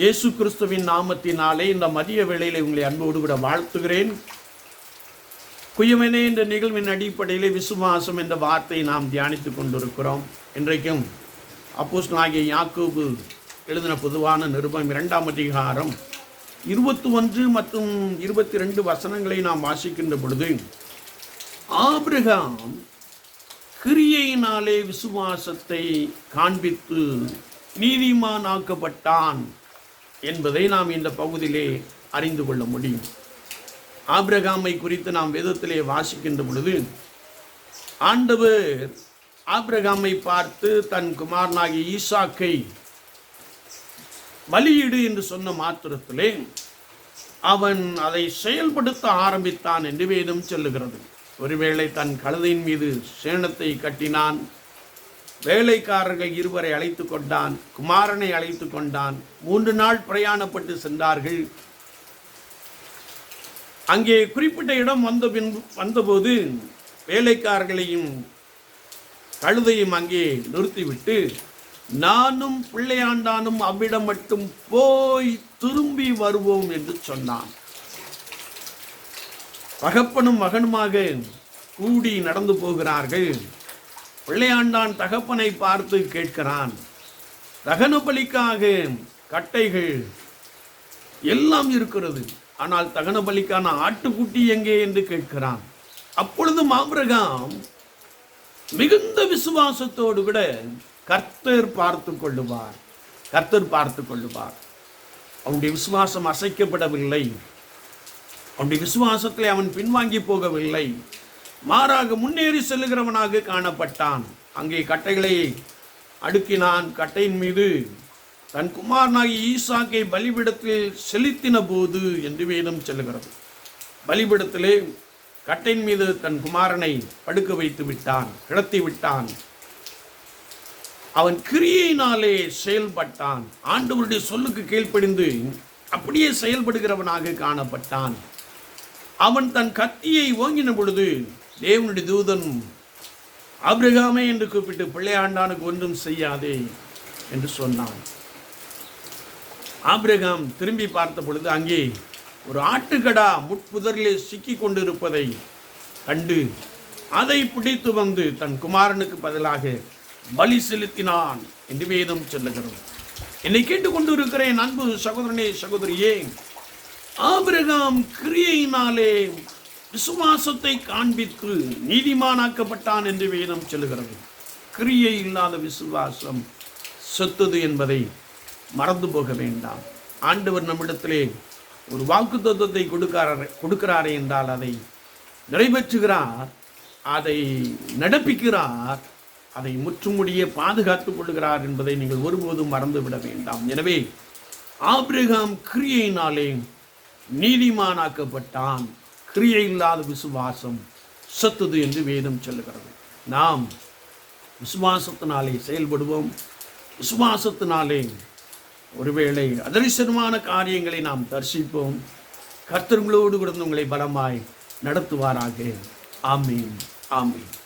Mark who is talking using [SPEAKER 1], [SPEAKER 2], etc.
[SPEAKER 1] இயேசு கிறிஸ்துவின் நாமத்தினாலே இந்த மதிய வேளையில் உங்களை அன்போடு கூட வாழ்த்துகிறேன். குயமனே என்ற நிகழ்வின் அடிப்படையிலே விசுவாசம் என்ற வார்த்தையை நாம் தியானித்துக் கொண்டிருக்கிறோம். இன்றைக்கும் அப்போஸ் நாகிய யாக்கோபு எழுதின பொதுவான நிருபம் இரண்டாம் அதிகாரம் இருபத்தி ஒன்று மற்றும் இருபத்தி ரெண்டு வசனங்களை நாம் வாசிக்கின்ற பொழுது ஆபிரகாம் கிரியையினாலே விசுவாசத்தை காண்பித்து நீதிமானாக்கப்பட்டான். என்பதை நாம் இந்த பகுதியிலே அறிந்து கொள்ள முடியும். ஆப்ரகாமை குறித்து நாம் வேதத்திலே வாசிக்கின்ற பொழுது ஆண்டவர் ஆப்ரகாமை பார்த்து தன் குமாரனாகிய ஈசாக்கை பலியிடு என்று சொன்ன மாத்திரத்திலே அவன் அதை செயல்படுத்த ஆரம்பித்தான் என்று வேதம் சொல்லுகிறது. ஒருவேளை தன் கழுதையின் மீது சேணத்தை கட்டினான் வேலைக்காரர்கள் இருவரை அழைத்து கொண்டான் குமாரனை அழைத்து கொண்டான். மூன்று நாள் பிரயாணப்பட்டு சென்றார்கள். அங்கே குறிப்பிட்ட இடம் வந்த பின் வந்தபோது வேலைக்காரர்களையும் கழுதையும் அங்கே நிறுத்திவிட்டு நானும் பிள்ளையாண்டானும் அவ்விடம் மட்டும் போய் திரும்பி வருவோம் என்று சொன்னான். தகப்பனும் மகனுமாக கூடி நடந்து போகிறார்கள். பிள்ளையாண்டான் தகப்பனை பார்த்து கேட்கிறான் தகன பலிக்காக கட்டைகள் எல்லாம் இருக்கிறது. ஆனால் தகன பலிக்கான ஆட்டுக்குட்டி எங்கே என்று கேட்கிறான். அப்பொழுது மாபிரகாம் மிகுந்த விசுவாசத்தோடு கூட கர்த்தர் பார்த்து கொள்ளுவார் கர்த்தர் பார்த்து கொள்ளுவார். அவனுடைய விசுவாசம் அசைக்கப்படவில்லை. அவனுடைய விசுவாசத்தில் அவன் பின்வாங்கி போகவில்லை. மாறாக முன்னேறி செல்லுகிறவனாக காணப்பட்டான். அங்கே கட்டைகளை அடுக்கினான். கட்டையின் மீது தன் குமாரனாகி ஈசாக்கை பலிபிடத்தில் செலுத்தின போது என்று வேதம் செல்கிறது பலிபிடத்திலே கட்டையின் மீது தன் குமாரனை படுக்க வைத்து விட்டான் கிடத்தி விட்டான். அவன் கிரியினாலே செயல்பட்டான். ஆண்டவருடைய சொல்லுக்கு கீழ்ப்படிந்து அப்படியே செயல்படுகிறவனாக காணப்பட்டான். அவன் தன் கத்தியை ஓங்கின பொழுது தேவனுடைய தூதன் ஆபிரகாமே என்று கூப்பிட்டு பிள்ளையாண்டானுக்கு ஒன்றும் செய்யாதே என்று சொன்னான். ஆபிரகாம் திரும்பி பார்த்த பொழுது அங்கே ஒரு ஆட்டுக்கடா முட்புதரிலே சிக்கி கொண்டிருப்பதை கண்டு அதை பிடித்து வந்து தன் குமாரனுக்கு பதிலாக பலி செலுத்தினான் என்று வேதம் சொல்லுகிறோம் என்னை கேட்டுக்கொண்டு இருக்கிறேன் அன்பு சகோதரனே சகோதரியே. ஆபிரகாம் கிரியையினாலே விசுவாசத்தை காண்பித்து நீதிமானாக்கப்பட்டான் என்று வேதம் சொல்லுகிறது. கிரியை இல்லாத விசுவாசம் சொத்தது என்பதை மறந்து போக வேண்டாம். ஆண்டவர் நம்மிடத்திலே ஒரு வாக்கு தத்துவத்தை கொடுக்கிறார் கொடுக்கிறாரே என்றால் அதை நிறைவேற்றுகிறார் அதை நடப்பிக்கிறார் அதை முற்றுமுடிய பாதுகாத்துக் கொள்கிறார் என்பதை நீங்கள் ஒருபோதும் மறந்துவிட வேண்டாம். எனவே ஆபிரகாம் கிரியையினாலே நீதிமானாக்கப்பட்டான். கிரியை இல்லாத விசுவாசம் சத்துது என்று வேதம் சொல்லுகிறது. நாம் விசுவாசத்தினாலே செயல்படுவோம். விசுவாசத்தினாலே ஒருவேளை அதரிசனமான காரியங்களை நாம் தரிசிப்போம். கர்த்தர்களோடு கூட உங்களை பலமாய் நடத்துவாராக. ஆமீன். ஆமீன்.